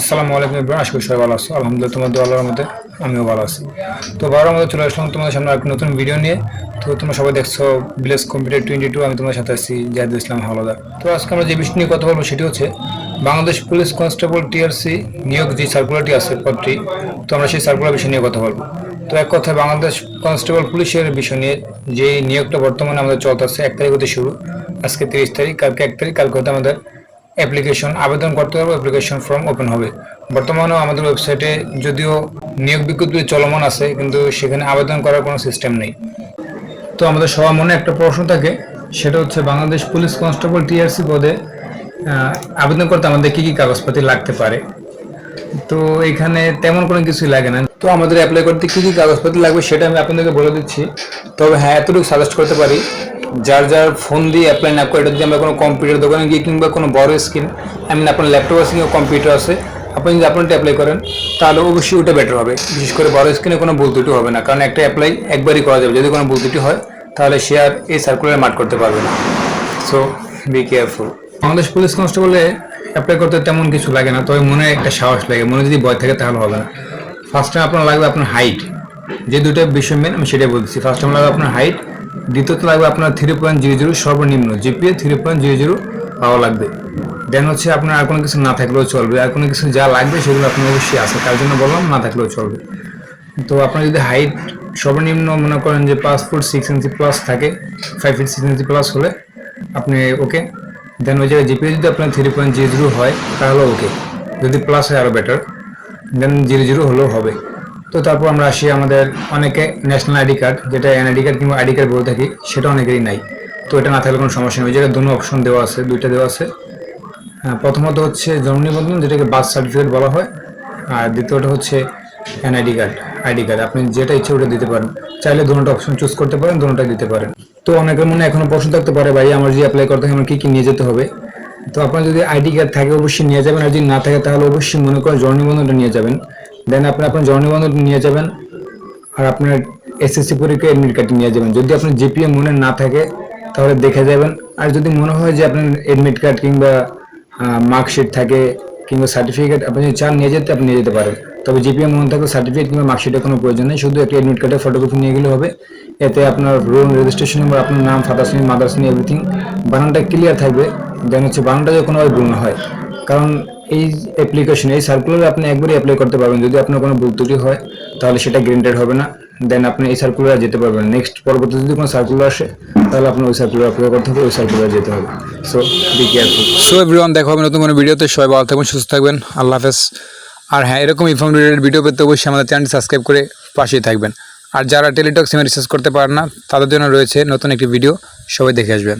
আসসালামু আলাইকুম ইব্রাহিম, আশা করি সবাই ভালো আছো। আলহামদুলিল্লাহ তোমাদের আল্লাহর মধ্যে আমিও ভালো আছি। তো বারোর মধ্যে চলে আসলাম তোমাদের সামনে একটা নতুন ভিডিও নিয়ে। তো তোমরা সবাই দেখছ ভিলেজ কম্পিউটার টোয়েন্টি টু আমি তোমার সাথে আছি, জাহিদুল ইসলাম হাওলাদার। তো আজকে আমরা যে বিষয় নিয়ে কথা বলব সেটি হচ্ছে বাংলাদেশ পুলিশ কনস্টেবল টিআরসি নিয়োগ যে সার্কুলারটি আছে পদটি, তো আমরা সেই সার্কুলার বিষয় নিয়ে কথা বলব। তো এক কথায় বাংলাদেশ কনস্টেবল পুলিশের বিষয় নিয়ে যে নিয়োগটা বর্তমানে আমাদের চলতেছে, এক তারিখ হতে শুরু। আজকে তিরিশ তারিখ, কালকে এক তারিখ, কালকে হতে আমাদের অ্যাপ্লিকেশন আবেদন করতে পারব অ্যাপ্লিকেশন ফর্ম ওপেন হবে। বর্তমানেও আমাদের ওয়েবসাইটে যদিও নিয়োগ বিজ্ঞপ্তি চলমান আছে, কিন্তু সেখানে আবেদন করার কোনো সিস্টেম নেই। তো আমাদের সবার মনে একটা প্রশ্ন থাকে, সেটা হচ্ছে বাংলাদেশ পুলিশ কনস্টেবল টিআরসি পদে আবেদন করতে আমাদের কী কী কাগজপাতি লাগতে পারে? তো এখানে তেমন কোনো কিছুই লাগে না। তো আমাদের অ্যাপ্লাই করতে কি কি কাগজপত্র লাগবে সেটা আমি আপনাদেরকে বলে দিচ্ছি। তবে হ্যাঁ এতটুকু সাজেস্ট করতে পারি যার যার ফোন দিয়ে অ্যাপ্লাই না করে এটা যদি আমরা কোনো কম্পিউটার দোকানে গিয়ে কিংবা কোনো বড় স্ক্রিন আই মিন আপনার ল্যাপটপ আছে কিংবা কম্পিউটার আছে, আপনি যদি আপনারটা অ্যাপ্লাই করেন, তাহলে অবশ্যই ওটা বেটার হবে। বিশেষ করে বড় স্ক্রিনে কোনো ভুল ত্রুটি হবে না, কারণ একটা অ্যাপ্লাই একবারই করা যাবে। যদি কোনো ভুল ত্রুটি হয়, তাহলে সে আর এই সার্কুলার মাঠ করতে পারবে না। So be careful Bangladesh police কনস্টেবলে apply করতে তেমন কিছু লাগে না, তবে মনে একটা সাহস লাগে। মনে যদি ভয় থাকে, তাহলে হবে না। ফার্স্ট টাইম আপনার লাগবে আপনার হাইট যে দুটো বিষয় মেন আমি সেটাই বলছি ফার্স্ট টাইম লাগবে আপনার হাইট দ্বিতীয়ত লাগবে আপনার থ্রি পয়েন্ট জিরো জিরো সর্বনিম্ন GPA three point zero zero পাওয়া লাগবে। দেন হচ্ছে আপনার আর কোনো কিছু না থাকলেও চলবে। আর কোনো কিছু যা লাগবে সেগুলো আপনার অবশ্যই আছে। তার জন্য বললাম না থাকলেও চলবে। তো আপনার যদি হাইট সর্বনিম্ন মনে করেন যে পাঁচ ফুট সিক্স ইঞ্চি প্লাস থাকে five feet six inch plus হলে আপনি ওকে দেন ওই জায়গায় জিপিএ যদি আপনার থ্রি পয়েন্ট জিরো জিরো হয়, তাহলে ওকে যদি প্লাস হয় আরও বেটার দেন জিরো জিরো হলেও হবে। তো তারপর আমরা আসি আমাদের অনেকে ন্যাশনাল আইডি কার্ড যেটা এনআইডি কার্ড কিংবা আইডি কার্ড বলে থাকি সেটা অনেকেরই নাই। তো এটা না থাকলে কোনো সমস্যা নেই। জায়গায় দুটো অপশন দেওয়া আছে দুইটা দেওয়া আছে। হ্যাঁ, প্রথমত হচ্ছে জন্ম নিবন্ধন যেটাকে বার্থ সার্টিফিকেট বলা হয়। আর দ্বিতীয়টা হচ্ছে এনআইডি কার্ড আইডি কার্ড আপনি যেটা ইচ্ছে ওটা দিতে পারেন। চাইলে দুটো অপশন চুজ করতে পারেন দুটোটা দিতে পারেন। তো অনেকের মনে এখনও প্রশ্ন থাকতে পারে ভাই আমার যে অ্যাপ্লাই করতে হয় আমার কী কী নিয়ে যেতে হবে? তো আপনার যদি আইডি কার্ড থাকে অবশ্যই নিয়ে যাবেন। আর যদি না থাকে তাহলে অবশ্যই মনে করেন জন্ম নিবন্ধনটা নিয়ে যাবেন। দেন আপনি আপনার জন্ম নিবন্ধনটা নিয়ে যাবেন, আর আপনার এসএসসি পরীক্ষা এডমিট কার্ড নিয়ে যাবেন। যদি আপনার জিপিএ মনে না থাকে, তাহলে দেখে যাবেন। আর যদি মনে হয় যে আপনার এডমিট কার্ড কিংবা মার্কশিট থাকে, কিংবা সার্টিফিকেট আপনি যদি চান নিয়ে যেতে, আপনি নিয়ে যেতে পারেন। তবে জিপিএ মনে থাকলে সার্টিফিকেট কিংবা মার্কশিটের কোনো প্রয়োজন নেই। শুধু একটা এডমিট কার্ডের ফটোকপি নিয়ে গেলে হবে। এতে আপনার রোল রেজিস্ট্রেশন নম্বর আপনার নাম father's name mother's name everything বানানটা ক্লিয়ার থাকবে। দেন হচ্ছে বানানটা যেন কোনোভাবে ভুল না হয়। কারণ এই অ্যাপ্লিকেশন এই সার্কুলার আপনি একবারই অ্যাপ্লাই করতে পারবেন। যদি আপনার কোনো ভুল ত্রুটি হয়, তাহলে সেটা গ্রেন্টেড হবে না। দেন আপনি এই সার্কুলার যেতে পারবেন। নেক্সট পরবর্তী যদি কোনো সার্কুলার আসে, তাহলে আপনার ওই সার্কুলার অ্যাপ্লাই করতে হবে, ওই সার্কুলার যেতে হবে। So be careful so everyone দেখা হবে নতুন কোনো ভিডিওতে সবাই ভালো থাকবেন, সুস্থ থাকবেন। আল্লাহ হাফেজ। আর হ্যাঁ এরকম ইনফর্ম রিলেটেড ভিডিও পেতে অবশ্যই আমাদের চ্যানেলটি সাবস্ক্রাইব করে পাশেই থাকবেন। আর যারা টেলিটক সিমে রিসার্চ করতে পারেন না, তাদের জন্য রয়েছে নতুন একটি ভিডিও সবাই দেখে আসবেন।